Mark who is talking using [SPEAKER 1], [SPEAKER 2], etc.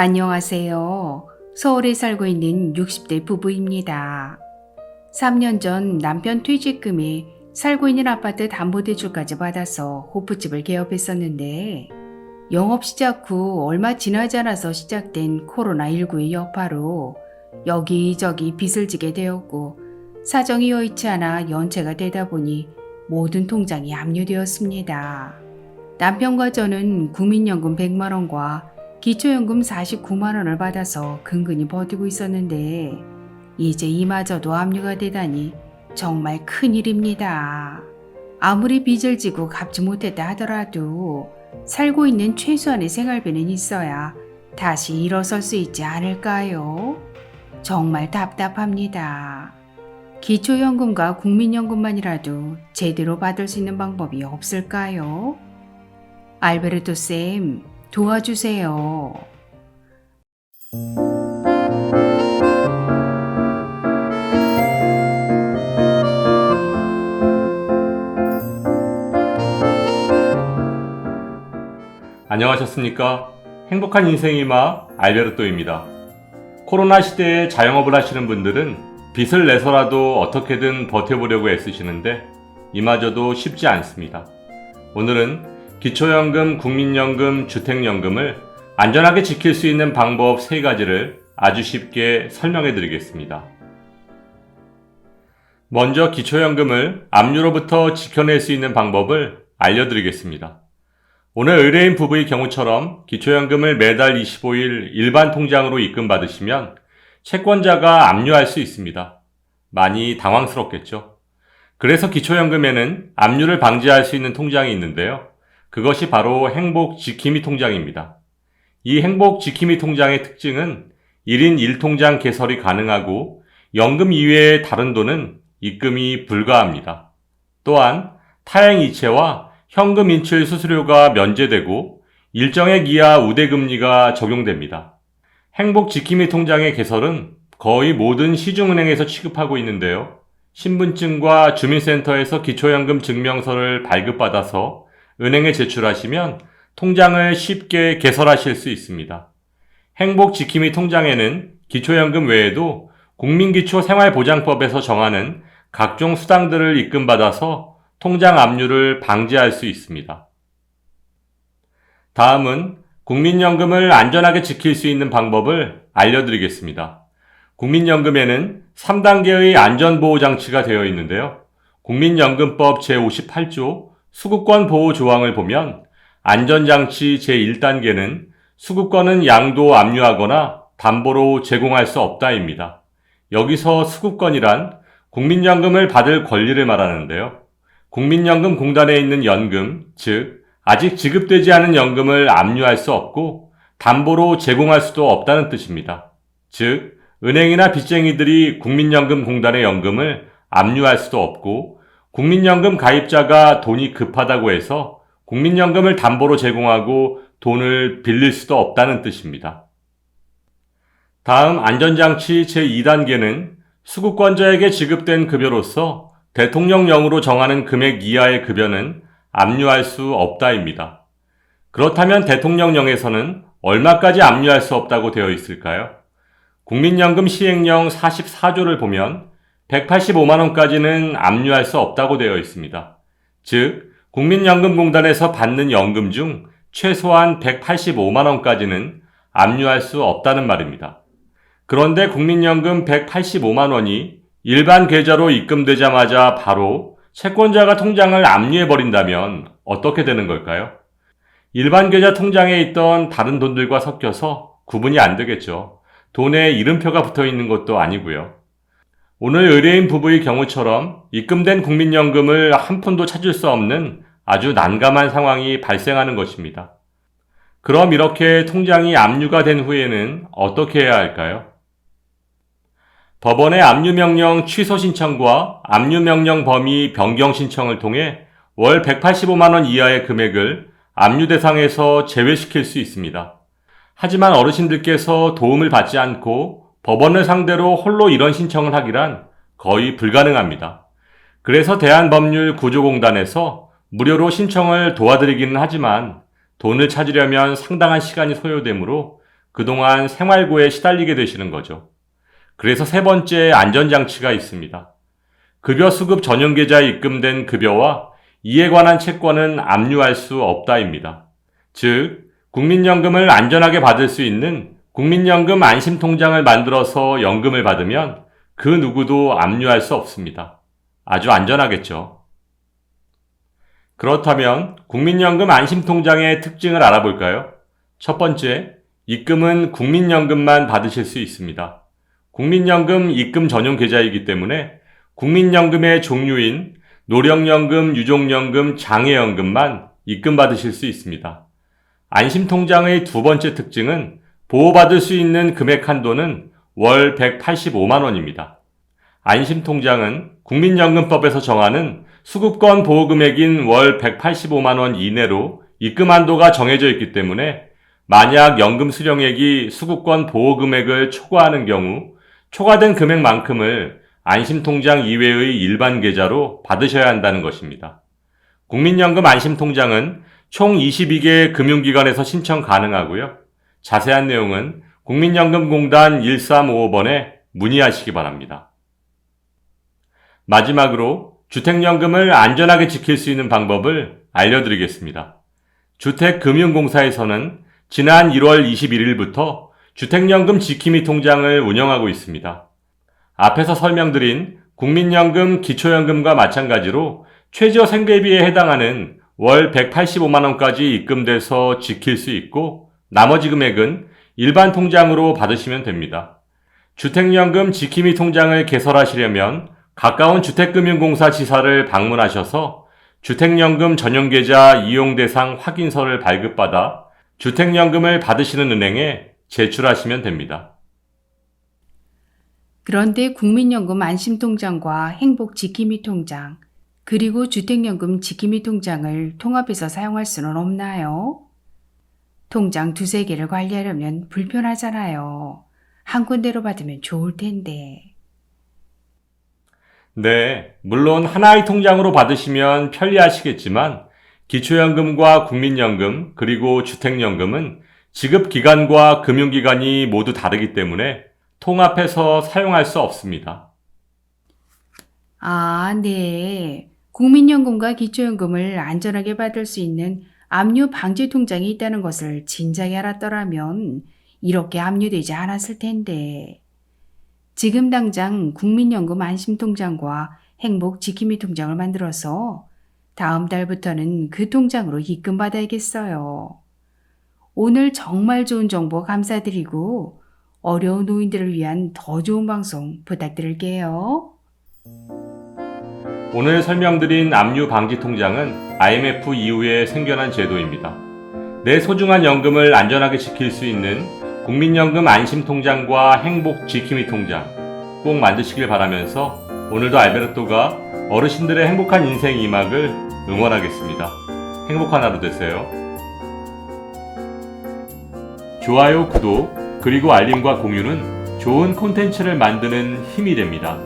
[SPEAKER 1] 안녕하세요. 서울에 살고 있는 60대 부부입니다. 3년 전 남편 퇴직금에 살고 있는 아파트 담보대출까지 받아서 호프집을 개업했었는데 영업 시작 후 얼마 지나지 않아서 시작된 코로나19의 여파로 여기저기 빚을 지게 되었고 사정이 여의치 않아 연체가 되다 보니 모든 통장이 압류되었습니다. 남편과 저는 국민연금 100만원과 기초연금 49만원을 받아서 근근히 버티고 있었는데 이제 이마저도 압류가 되다니 정말 큰일입니다. 아무리 빚을 지고 갚지 못했다 하더라도 살고 있는 최소한의 생활비는 있어야 다시 일어설 수 있지 않을까요? 정말 답답합니다. 기초연금과 국민연금만이라도 제대로 받을 수 있는 방법이 없을까요? 알베르토 쌤, 도와주세요.
[SPEAKER 2] 안녕하셨습니까? 행복한 인생의 마 알베르토입니다. 코로나 시대에 자영업을 하시는 분들은 빚을 내서라도 어떻게든 버텨보려고 애쓰시는데 이마저도 쉽지 않습니다. 오늘은 기초연금, 국민연금, 주택연금을 안전하게 지킬 수 있는 방법 3가지를 아주 쉽게 설명해 드리겠습니다. 먼저 기초연금을 압류로부터 지켜낼 수 있는 방법을 알려드리겠습니다. 오늘 의뢰인 부부의 경우처럼 기초연금을 매달 25일 일반 통장으로 입금받으시면 채권자가 압류할 수 있습니다. 많이 당황스럽겠죠? 그래서 기초연금에는 압류를 방지할 수 있는 통장이 있는데요. 그것이 바로 행복 지킴이 통장입니다. 이 행복 지킴이 통장의 특징은 1인 1통장 개설이 가능하고 연금 이외의 다른 돈은 입금이 불가합니다. 또한 타행 이체와 현금 인출 수수료가 면제되고 일정액 이하 우대금리가 적용됩니다. 행복 지킴이 통장의 개설은 거의 모든 시중은행에서 취급하고 있는데요. 신분증과 주민센터에서 기초연금 증명서를 발급받아서 은행에 제출하시면 통장을 쉽게 개설하실 수 있습니다. 행복 지킴이 통장에는 기초연금 외에도 국민기초생활보장법에서 정하는 각종 수당들을 입금받아서 통장 압류를 방지할 수 있습니다. 다음은 국민연금을 안전하게 지킬 수 있는 방법을 알려드리겠습니다. 국민연금에는 3단계의 안전보호장치가 되어 있는데요. 국민연금법 제58조 수급권 보호 조항을 보면 안전장치 제1단계는 수급권은 양도 압류하거나 담보로 제공할 수 없다입니다. 여기서 수급권이란 국민연금을 받을 권리를 말하는데요. 국민연금 공단에 있는 연금, 즉, 아직 지급되지 않은 연금을 압류할 수 없고 담보로 제공할 수도 없다는 뜻입니다. 즉, 은행이나 빚쟁이들이 국민연금 공단의 연금을 압류할 수도 없고 국민연금 가입자가 돈이 급하다고 해서 국민연금을 담보로 제공하고 돈을 빌릴 수도 없다는 뜻입니다. 다음 안전장치 제2단계는 수급권자에게 지급된 급여로서 대통령령으로 정하는 금액 이하의 급여는 압류할 수 없다입니다. 그렇다면 대통령령에서는 얼마까지 압류할 수 없다고 되어 있을까요? 국민연금 시행령 44조를 보면 185만원까지는 압류할 수 없다고 되어 있습니다. 즉, 국민연금공단에서 받는 연금 중 최소한 185만원까지는 압류할 수 없다는 말입니다. 그런데 국민연금 185만원이 일반 계좌로 입금되자마자 바로 채권자가 통장을 압류해버린다면 어떻게 되는 걸까요? 일반 계좌 통장에 있던 다른 돈들과 섞여서 구분이 안 되겠죠. 돈에 이름표가 붙어 있는 것도 아니고요. 오늘 의뢰인 부부의 경우처럼 입금된 국민연금을 한 푼도 찾을 수 없는 아주 난감한 상황이 발생하는 것입니다. 그럼 이렇게 통장이 압류가 된 후에는 어떻게 해야 할까요? 법원의 압류명령 취소 신청과 압류명령 범위 변경 신청을 통해 월 185만원 이하의 금액을 압류 대상에서 제외시킬 수 있습니다. 하지만 어르신들께서 도움을 받지 않고 법원을 상대로 홀로 이런 신청을 하기란 거의 불가능합니다. 그래서 대한법률구조공단에서 무료로 신청을 도와드리기는 하지만 돈을 찾으려면 상당한 시간이 소요되므로 그동안 생활고에 시달리게 되시는 거죠. 그래서 세 번째 안전장치가 있습니다. 급여 수급 전용 계좌에 입금된 급여와 이에 관한 채권은 압류할 수 없다입니다. 즉, 국민연금을 안전하게 받을 수 있는 국민연금 안심통장을 만들어서 연금을 받으면 그 누구도 압류할 수 없습니다. 아주 안전하겠죠. 그렇다면 국민연금 안심통장의 특징을 알아볼까요? 첫 번째, 입금은 국민연금만 받으실 수 있습니다. 국민연금 입금 전용 계좌이기 때문에 국민연금의 종류인 노령연금, 유족연금, 장애연금만 입금 받으실 수 있습니다. 안심통장의 두 번째 특징은 보호받을 수 있는 금액 한도는 월 185만 원입니다. 안심통장은 국민연금법에서 정하는 수급권 보호금액인 월 185만 원 이내로 입금 한도가 정해져 있기 때문에 만약 연금 수령액이 수급권 보호금액을 초과하는 경우 초과된 금액만큼을 안심통장 이외의 일반 계좌로 받으셔야 한다는 것입니다. 국민연금 안심통장은 총 22개의 금융기관에서 신청 가능하고요. 자세한 내용은 국민연금공단 1355번에 문의하시기 바랍니다. 마지막으로 주택연금을 안전하게 지킬 수 있는 방법을 알려드리겠습니다. 주택금융공사에서는 지난 1월 21일부터 주택연금 지킴이 통장을 운영하고 있습니다. 앞에서 설명드린 국민연금, 기초연금과 마찬가지로 최저 생계비에 해당하는 월 185만원까지 입금돼서 지킬 수 있고 나머지 금액은 일반 통장으로 받으시면 됩니다. 주택연금 지킴이 통장을 개설하시려면 가까운 주택금융공사 지사를 방문하셔서 주택연금 전용계좌 이용 대상 확인서를 발급받아 주택연금을 받으시는 은행에 제출하시면 됩니다.
[SPEAKER 1] 그런데 국민연금 안심통장과 행복지킴이 통장, 그리고 주택연금 지킴이 통장을 통합해서 사용할 수는 없나요? 통장 두세 개를 관리하려면 불편하잖아요. 한 군데로 받으면 좋을 텐데.
[SPEAKER 2] 네, 물론 하나의 통장으로 받으시면 편리하시겠지만 기초연금과 국민연금 그리고 주택연금은 지급 기간과 금융기관이 모두 다르기 때문에 통합해서 사용할 수 없습니다.
[SPEAKER 1] 아, 네. 국민연금과 기초연금을 안전하게 받을 수 있는 압류 방지 통장이 있다는 것을 진작에 알았더라면 이렇게 압류되지 않았을 텐데. 지금 당장 국민연금 안심통장과 행복 지킴이 통장을 만들어서 다음 달부터는 그 통장으로 입금받아야겠어요. 오늘 정말 좋은 정보 감사드리고 어려운 노인들을 위한 더 좋은 방송 부탁드릴게요.
[SPEAKER 2] 오늘 설명드린 압류 방지 통장은 IMF 이후에 생겨난 제도입니다. 내 소중한 연금을 안전하게 지킬 수 있는 국민연금 안심통장과 행복 지킴이 통장 꼭 만드시길 바라면서 오늘도 알베르토가 어르신들의 행복한 인생 이막을 응원하겠습니다. 행복한 하루 되세요. 좋아요, 구독, 그리고 알림과 공유는 좋은 콘텐츠를 만드는 힘이 됩니다.